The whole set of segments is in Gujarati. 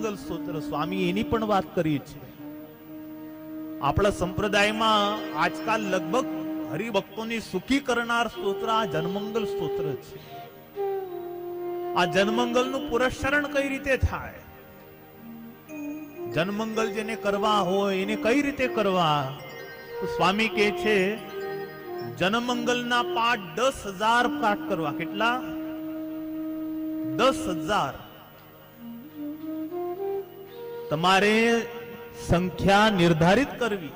જન્મંગલ સૂત્ર સ્વામી એની પણ વાત કરી છે. આપણા સંપ્રદાયમાં આજકાલ લગભગ હરિભક્તોની સુખી કરનાર સ્તોત્ર આ જન્મંગલ સ્તોત્ર છે. આ જન્મંગલનું પુરસ્કરણ કઈ રીતે થાય? જન્મંગલ જેને કરવા હોય, એને કઈ રીતે કરવા? સ્વામી કે છે, જનમંગલના પાઠ દસ હજાર પાઠ કરવા. કેટલા? દસ હજાર. તમારે સંખ્યા નિર્ધારિત કરવી.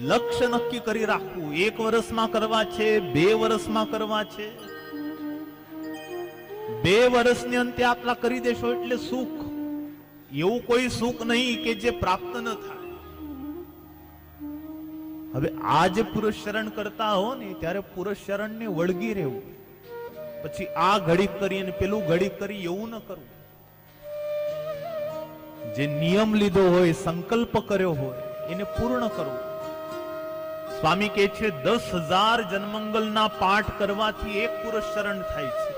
લક્ષ્ય નક્કી કરી રાખવું. એક વર્ષમાં કરવા છે, બે વર્ષમાં કરવા છે. બે વર્ષની અંતે આપલા કરી દેશો એટલે સુખ. એવું કોઈ સુખ નહીં કે જે પ્રાપ્ત ન થાય. હવે આ જે પુરુષ શરણ કરતા હો ને, ત્યારે પુરુષ શરણ ને વળગી રહેવું. પછી આ ઘડી કરી અને પેલું ઘડી કરી એવું ન કરવું. જે નિયમ લીધો હોય, સંકલ્પ કર્યો હોય, એને પૂર્ણ કરવું. સ્વામી કહે છે, દસ હજાર જન્મંગલના પાઠ કરવાથી એક પુરુષ શરણ થાય છે.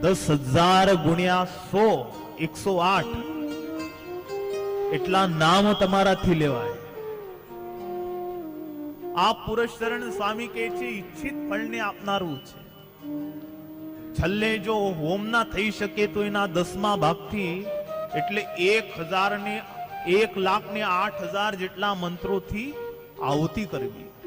દસ હજાર ગુણ્યા સો, એકસો આઠ. એટલા નામ તમારાથી લેવાય. આ પુરુષ શરણ સ્વામી કહે છે, ઈચ્છિત ફળને આપનારું છે. છલ્લે જો હોમ ના થઈ શકે તો એના દસમા ભાગથી એટલે એક હજાર ને એક લાખ ને આઠ હજાર જેટલા મંત્રોથી આવતી કરવી.